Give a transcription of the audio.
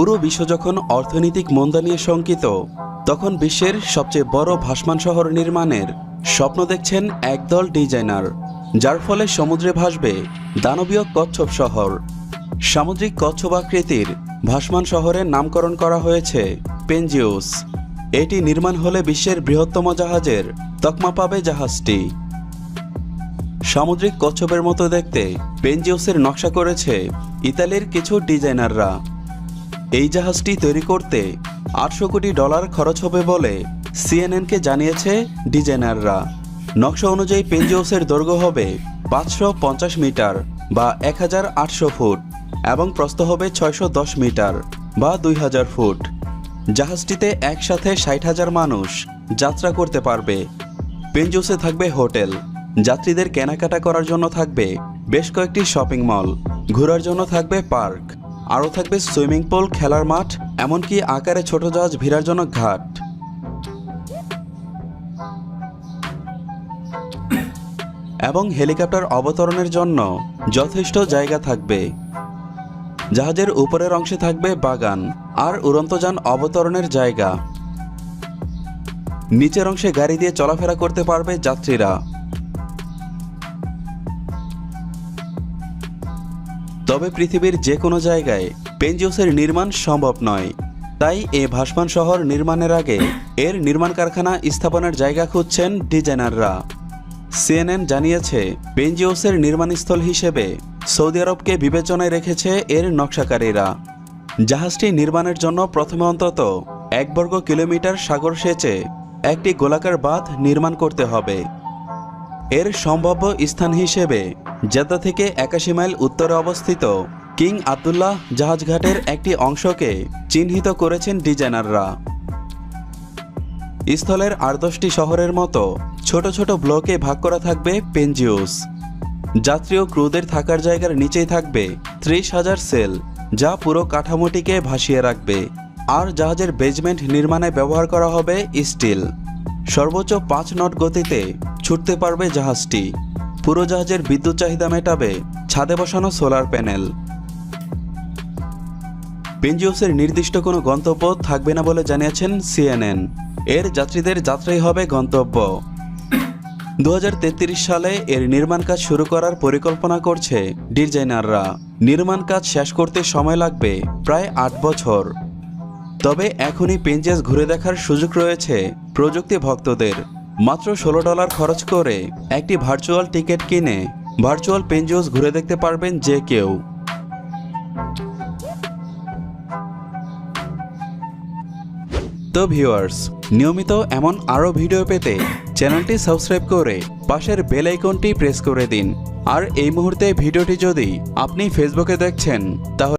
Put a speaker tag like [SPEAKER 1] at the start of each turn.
[SPEAKER 1] পুরো বিশ্ব যখন অর্থনৈতিক মন্দা নিয়ে শঙ্কিত, তখন বিশ্বের সবচেয়ে বড় ভাসমান শহর নির্মাণের স্বপ্ন দেখছেন একদল ডিজাইনার, যার ফলে সমুদ্রে ভাসবে দানবীয় কচ্ছপ শহর। সামুদ্রিক কচ্ছপ আকৃতির ভাসমান শহরের নামকরণ করা হয়েছে পেনজিউস। এটি নির্মাণ হলে বিশ্বের বৃহত্তম জাহাজের তকমা পাবে জাহাজটি। সামুদ্রিক কচ্ছপের মতো দেখতে পেনজিউসের নকশা করেছে ইতালির কিছু ডিজাইনাররা। এই জাহাজটি তৈরি করতে আটশো কোটি ডলার খরচ হবে বলে সিএনএনকে জানিয়েছে ডিজাইনাররা নকশা অনুযায়ী পেনজিউসের দৈর্ঘ্য হবে পাঁচশো পঞ্চাশ মিটার বা এক হাজার আটশো ফুট এবং প্রস্থ হবে ছয়শো দশ মিটার বা দুই হাজার ফুট। জাহাজটিতে একসাথে ষাট হাজার মানুষ যাত্রা করতে পারবে। পেনজুসে থাকবে হোটেল। যাত্রীদের কেনাকাটা করার জন্য থাকবে বেশ কয়েকটি শপিং মল। ঘোরার জন্য থাকবে পার্ক। আরও থাকবে সুইমিং পুল, খেলার মাঠ, এমনকি আকারে ছোট জাহাজ ভিড়ার জন্য ঘাট। এবং হেলিকপ্টার অবতরণের জন্য যথেষ্ট জায়গা থাকবে। জাহাজের উপরের অংশে থাকবে বাগান আর উড়ন্তযান অবতরণের জায়গা। নিচের অংশে গাড়ি দিয়ে চলাফেরা করতে পারবে যাত্রীরা। তবে পৃথিবীর যে কোনো জায়গায় পেনজিউসের নির্মাণ সম্ভব নয়। তাই এ ভাসমান শহর নির্মাণের আগে এর নির্মাণ কারখানা স্থাপনের জায়গা খুঁজছেন ডিজাইনাররা। সিএনএন জানিয়েছে পেনজিউসের নির্মাণস্থল হিসেবে সৌদি আরবকে বিবেচনায় রেখেছে এর নকশাকারীরা। জাহাজটি নির্মাণের জন্য প্রথমে অন্তত এক বর্গ কিলোমিটার সাগর সেচে একটি গোলাকার বাঁধ নির্মাণ করতে হবে। এর সম্ভাব্য স্থান হিসেবে জেদ্দা থেকে একাশি মাইল উত্তরে অবস্থিত কিং আবদুল্লাহ জাহাজঘাটের একটি অংশকে চিহ্নিত করেছেন ডিজাইনাররা। স্থলের আট দশটি শহরের মতো ছোট ছোট ব্লকে ভাগ করা থাকবে পেনজিউস। যাত্রী ও ক্রুদের থাকার জায়গার নিচেই থাকবে ত্রিশ হাজার সেল, যা পুরো কাঠামোটিকে ভাসিয়ে রাখবে। আর জাহাজের বেজমেন্ট নির্মাণে ব্যবহার করা হবে স্টিল। সর্বোচ্চ পাঁচ নট গতিতে ছুটতে পারবে জাহাজটি। পুরো জাহাজের বিদ্যুৎ চাহিদা মেটাবে ছাদে বসানো সোলার প্যানেল। পেনজিউসের নির্দিষ্ট কোনো গন্তব্য থাকবে না বলে জানিয়েছেন সিএনএন। এর যাত্রীদের যাত্রাই হবে গন্তব্য। দু হাজার তেত্রিশ সালে এর নির্মাণ কাজ শুরু করার পরিকল্পনা করছে ডিজাইনাররা। নির্মাণ কাজ শেষ করতে সময় লাগবে প্রায় আট বছর। তবে এখনই পেনজেস ঘুরে দেখার সুযোগ রয়েছে প্রযুক্তি ভক্তদের। মাত্র ষোলো ডলার খরচ করে একটি ভার্চুয়াল টিকিট কিনে ভার্চুয়াল পেনজিওস ঘুরে দেখতে পারবেন যে কেউ। তো ভিউয়ার্স, নিয়মিত এমন আরও ভিডিও পেতে চ্যানেলটি সাবস্ক্রাইব করে পাশের বেল আইকনটি প্রেস করে দিন। আর এই মুহূর্তে ভিডিওটি যদি আপনি ফেসবুকে দেখছেন, তাহলে